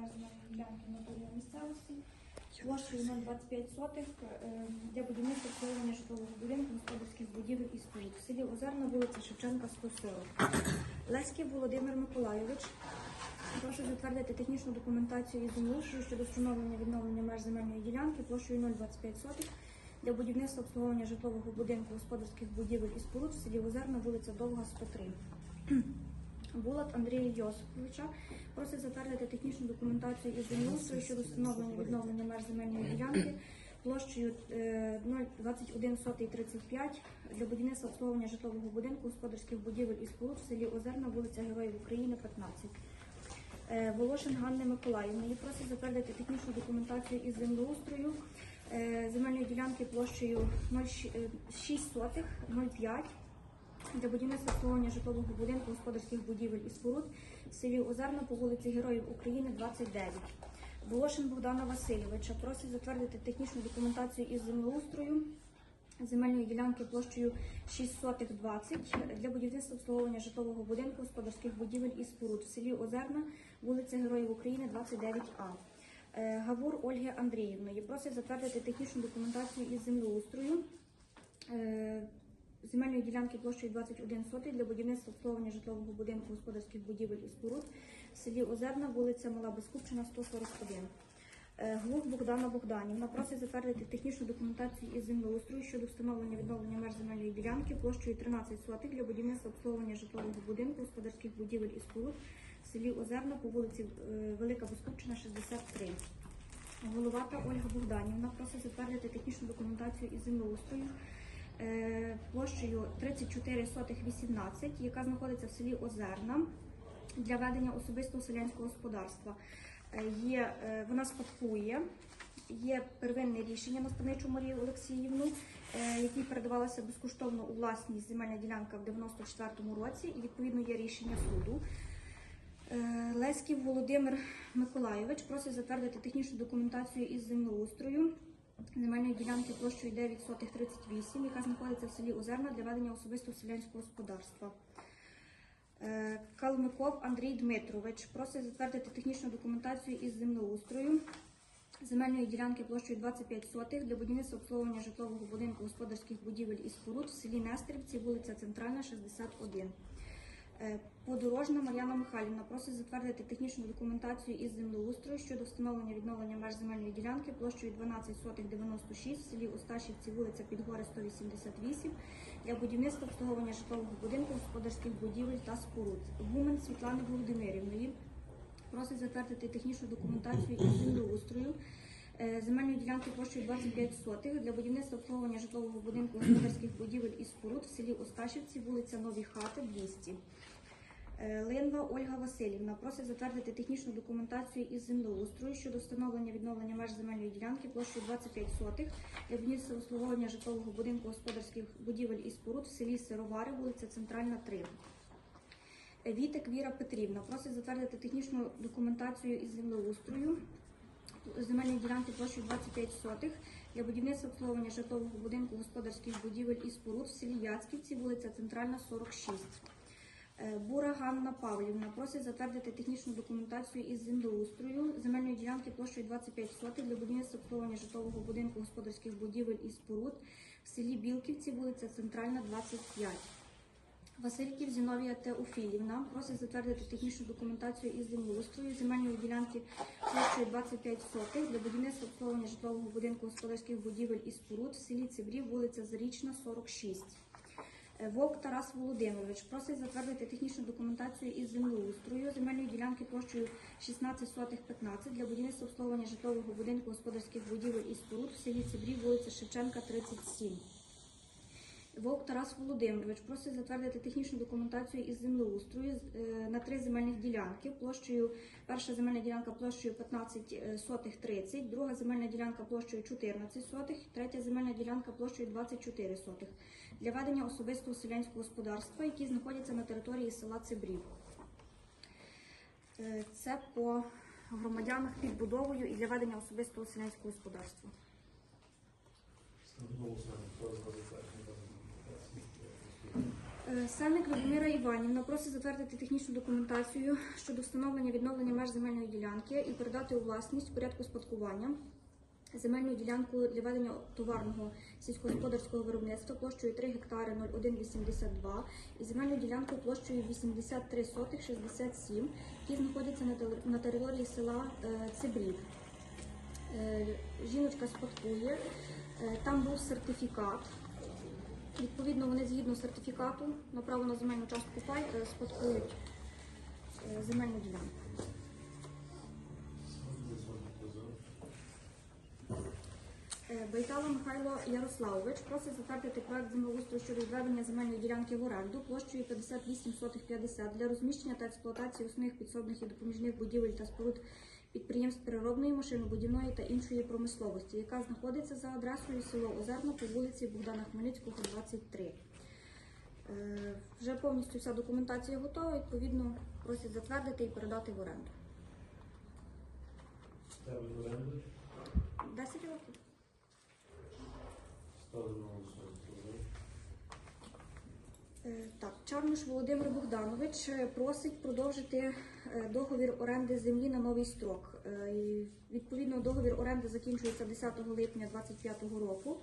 земельної ділянки на території місцевості площею 025 сотих е, для будівництва обслуговування житлового будинку, господарських будівель і споруд. В селі Озерна, вулиця Шевченка, 140. Леськів Володимир Миколайович. Прошу затвердити технічну документацію із землеустрою щодо встановлення відновлення меж земельної ділянки площею 025 сотих для будівництва обслуговування житлового будинку, господарських будівель і споруд в селі Озерна, вулиця Довга, 103. Булат Андрія Йосиповича просить затвердити технічну документацію із землеустрою щодо встановлення відновлення меж земельної ділянки площею е, 02135 для будівництва обслуговування житлового будинку, господарських будівель і споруд в селі Озерна, вулиця Героїв України, 15. Е, Волошин Ганни Миколаївни. Просить затвердити технічну документацію із землеустрою е, земельної ділянки площею 0,6 сотих 0,5 для будівництва обслуговування житлового будинку, господарських будівель і споруд в селі Озерна по вулиці Героїв України, 29. Волошин Богдана Васильовича просить затвердити технічну документацію із землеустрою земельної ділянки площею 6 сотих 20 для будівництва обслуговування житлового будинку, господарських будівель і споруд в селі Озерна, вулиця Героїв України, 29А. Е, Гавур Ольги Андріївної просить затвердити технічну документацію із землеустрою е, земельної ділянки площею 21 сотий для будівництва обслуговування житлового будинку, господарських будівель і споруд в селі Озерна, вулиця Мала Безкупчина, 141. Е, Глух Богдана Богданівна просить затвердити технічну документацію із землеустрою щодо встановлення відновлення меж земельної ділянки площею 13 сотих для будівництва обслуговування житлового будинку, господарських будівель і споруд в селі Озерна по вулиці е, Велика Безкупчина, 63. Головата Ольга Богданівна просить затвердити технічну документацію із землеустрою площею 34 сотих 18, яка знаходиться в селі Озерна для ведення особистого селянського господарства. Е, Є, е, вона спадкує, є первинне рішення на Станичу Марію Олексіївну, е, якій передавалася безкоштовно у власність земельна ділянка в 94-му році, і відповідно є рішення суду. Е, Леськів Володимир Миколайович просить затвердити технічну документацію із землеустрою земельної ділянки площею 9 сотих 38, яка знаходиться в селі Озерна для ведення особистого селянського господарства. Е, Калмиков Андрій Дмитрович просить затвердити технічну документацію із землеустрою земельної ділянки площею 25 сотих для будівництва обслуговування житлового будинку, господарських будівель і споруд в селі Нестерівці, вулиця Центральна, 61. Е, Подорожна Мар'яна Михайлівна просить затвердити технічну документацію із землеустрою щодо встановлення відновлення меж земельної ділянки площею 12 сотих 96 в селі Осташівці, вулиця Підгори, 188 для будівництва обслуговування житлового будинку, господарських будівель та споруд. Гумен Світлани Володимирівної просить затвердити технічну документацію із землеустрою земельної ділянки площею 25 сотих для будівництва обслуговування житлового будинку, господарських будівель і споруд в селі Осташівці, вулиця Нові Хати, 200. Е, Линва Ольга Васильівна просить затвердити технічну документацію із землеустрою щодо встановлення відновлення меж земельної ділянки площею 25 сотих для будівництва обслуговування житлового будинку, господарських будівель і споруд в селі Сировари, вулиця Центральна, 3. Е, Вітик Віра Петрівна просить затвердити технічну документацію із землеустрою земельної ділянки площею 25 сотих для будівництва обслуговування житлового будинку, господарських будівель і споруд в селі Яцьківці, вулиця Центральна, 46. Е, Бура Ганна Павлівна просить затвердити технічну документацію із землеустрою земельної ділянки площею 25 сотих для будівництва обслуговування житлового будинку, господарських будівель і споруд в селі Білківці, вулиця Центральна, 25. Васильків Зіновія Теофілівна просить затвердити технічну документацію із землеустрою земельної ділянки площею 25 сотих для будівництва обслуговування житлового будинку, господарських будівель і споруд в селі Цибрів, вулиця Зарічна, 46. Е, Вовк Тарас Володимирович просить затвердити технічну документацію із землеустрою земельної ділянки площею 16 сотих 15 для будівництва обслуговування житлового будинку, господарських будівель і споруд в селі Цибрів, вулиця Шевченка, 37. Вовк Тарас Володимирович просить затвердити технічну документацію із землеустрою е, на три земельних ділянки площею. Перша земельна ділянка площею 15 е, сотих 30, друга земельна ділянка площею 14 сотих, третя земельна ділянка площею 24 сотих для ведення особистого селянського господарства, які знаходяться на території села Цибрів. Е, Це по громадянах під будовою і для ведення особистого селянського господарства. Ставлю Сенник Любомира Іванівна просить затвердити технічну документацію щодо встановлення відновлення меж земельної ділянки і передати у власність в порядку спадкування земельну ділянку для ведення товарного сільськогосподарського виробництва площею 3 гектари 0182 і земельну ділянку площею 83 сотих 67, які знаходяться на території села е, Цибрів. Е, Жіночка спадкує, е, там був сертифікат. Відповідно, вони згідно сертифікату на право на земельну частку пай е, спадкують е, земельну ділянку. Е, Байтала Михайло Ярославович просить затвердити проект землеустрою щодо відведення земельної ділянки в оренду площею 58 сотих 50 для розміщення та експлуатації основних підсобних і допоміжних будівель та споруд підприємств переробної машинобудівної та іншої промисловості, яка знаходиться за адресою село Озерно по вулиці Богдана Хмельницького, 23. Е, Вже повністю вся документація готова, відповідно, просять затвердити і передати в оренду. В оренду. 10 років. Ставлю на голосування. Е, Так, Чарнуш Володимир Богданович е, просить продовжити е, договір оренди землі на новий строк. Відповідно, договір оренди закінчується 10 липня 2025 року.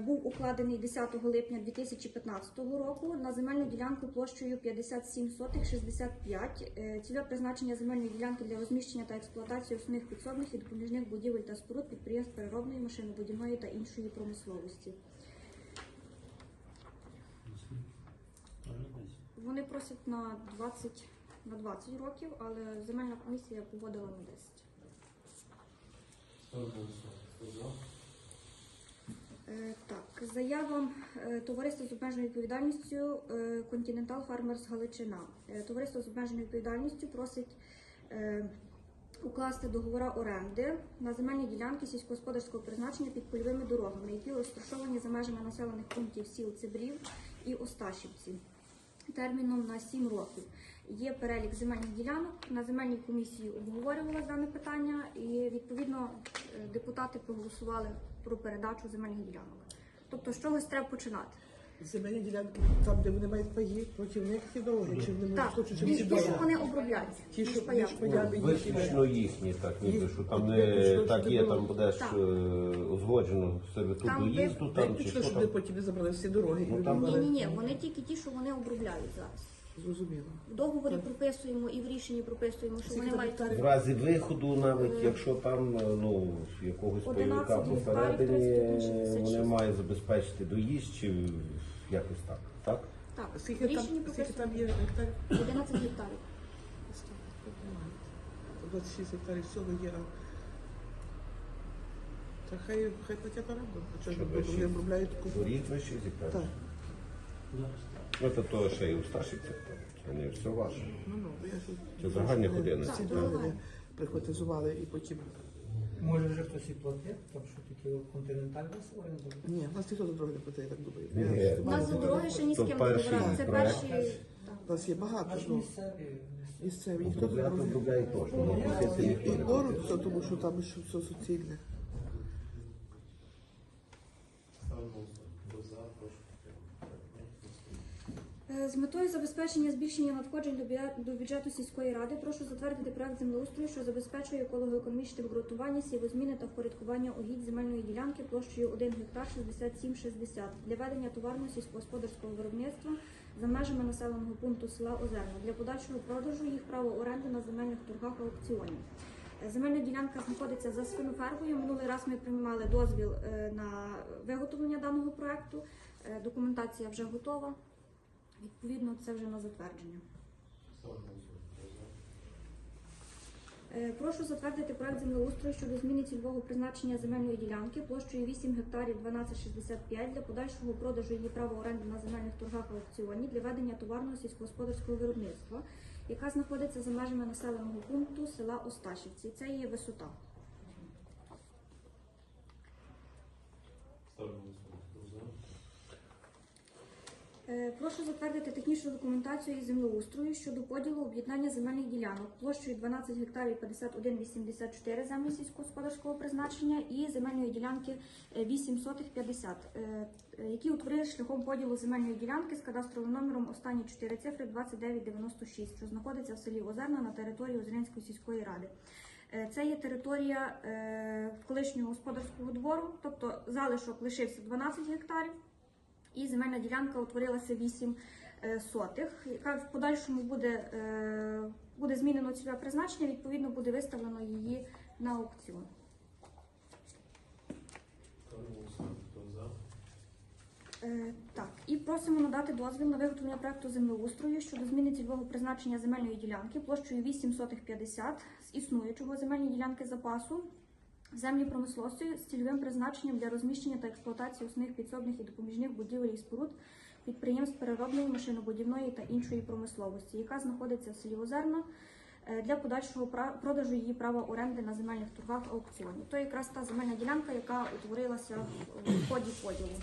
Був укладений 10 липня 2015 року на земельну ділянку площею 57 сотих 65. Цільове призначення земельної ділянки для розміщення та експлуатації основних підсобних і допоміжних будівель та споруд підприємств переробної, машинобудівної та іншої промисловості. Вони просять на 20, на 20 років, але земельна комісія погодила на 10. Ставлю на голосування. Хто за? Е, Так, заява е, товариства з обмеженою відповідальністю е, Continental Farmers Галичина. Е, Товариство з обмеженою відповідальністю просить е, укласти договора оренди на земельні ділянки сільськогосподарського призначення під польовими дорогами, які розташовані за межами населених пунктів сіл Цибрів і Осташівці. Терміном на 7 років є перелік земельних ділянок. На земельній комісії обговорювалося дане питання, і відповідно е, депутати проголосували про передачу земельних ділянок. Тобто, з чогось треба починати. Земельні ділянки, там, де вони мають паї, проти них ці дороги, чи вони Так, хочуть, щоб ці ті, що дороги. вони обробляють, Ті, що між паями їхні. Виключно їхні, так ніби, що там не так є, там буде будеш Так. е, узгоджено сервітут Там доїзду, там чи Виключно, що щоб вони там. потім не забрали всі дороги. і Ну, там- Ні, ні, ні, вони тільки ті, що вони обробляють зараз. Зрозуміло. В договорі Так. прописуємо і в рішенні прописуємо, що вони мають? В разі виходу, навіть якщо там е, ну, якогось 11 пайовика гектарів, посередині, 31, вони 66. мають забезпечити доїзд чи якось так. Так? так. Скільки там, скільки там є гектарів? 11 гектарів. 26 гектарів всього є. а- Та хай, хай платять оренду. А чого ж обробляють купу? Воріт вище зікати. Так, це то ще й у Сташівцях, це не все ваше. ну, ну. Це загальні дороги прихватизували і потім... Може вже хтось і платив, тому що такі континенталь вас орендували. Ні, у нас ніхто за дороги не платить, я так думаю. Ні. У нас за дороги ще ні з То ким перший договорами. Це проект. перші. У нас є багато. Аж Ну, місцеві. місцеві. Ніхто за Обробляти дороги. обробляють теж, але просити І, ніхто і не город, хоче. то, тому що там ще все суцільне. Ставлю на голосування. Хто за? Прошу підтримати. Е, З метою забезпечення збільшення надходжень до бюджету сільської ради прошу затвердити проект землеустрою, що забезпечує еколого-економічне обґрунтування, сівозміни та впорядкування угідь земельної ділянки площею 1 гектар 6760 для ведення товарного сільськогосподарського виробництва за межами населеного пункту села Озерно для подальшого продажу їх право оренди на земельних торгах аукціонів. Е, Земельна ділянка знаходиться за свинофермою. Минулий раз ми приймали дозвіл е, на виготовлення даного проекту. Е, Документація вже готова. Відповідно, це вже на затвердження. Е, Прошу затвердити проект землеустрою щодо зміни цільового призначення земельної ділянки площею 8 гектарів 1265 для подальшого продажу її права оренди на земельних торгах аукціоні для ведення товарного сільськогосподарського виробництва, яка знаходиться за межами населеного пункту села Осташівці. Це є висота. Ставлю на голосування. Хто за? Е, Прошу затвердити технічну документацію із землеустрою щодо поділу об'єднання земельних ділянок площею 12 гектарів 51,84 землі сільськогосподарського призначення і земельної ділянки е, 8 сотих 50, е, е, які утворили шляхом поділу земельної ділянки з кадастровим номером останні 4 цифри 2996, що знаходиться в селі Озерна на території Озернської сільської ради. Е, Це є територія е, колишнього господарського двору, тобто залишок лишився 12 гектарів, і земельна ділянка утворилася 8 е, сотих, яка в подальшому буде, е, буде змінено цільове призначення, відповідно буде виставлено її на аукціон. Е, Так, і просимо надати дозвіл на виготовлення проекту землеустрою щодо зміни цільового призначення земельної ділянки площею 8 сотих 50 з існуючого земельної ділянки запасу землі промисловості з цільовим призначенням для розміщення та експлуатації основних підсобних і допоміжних будівель і споруд підприємств переробної, машинобудівної та іншої промисловості, яка знаходиться в селі Озерна е, для подальшого продажу її права оренди на земельних торгах аукціоні. То якраз та земельна ділянка, яка утворилася в ході поділу.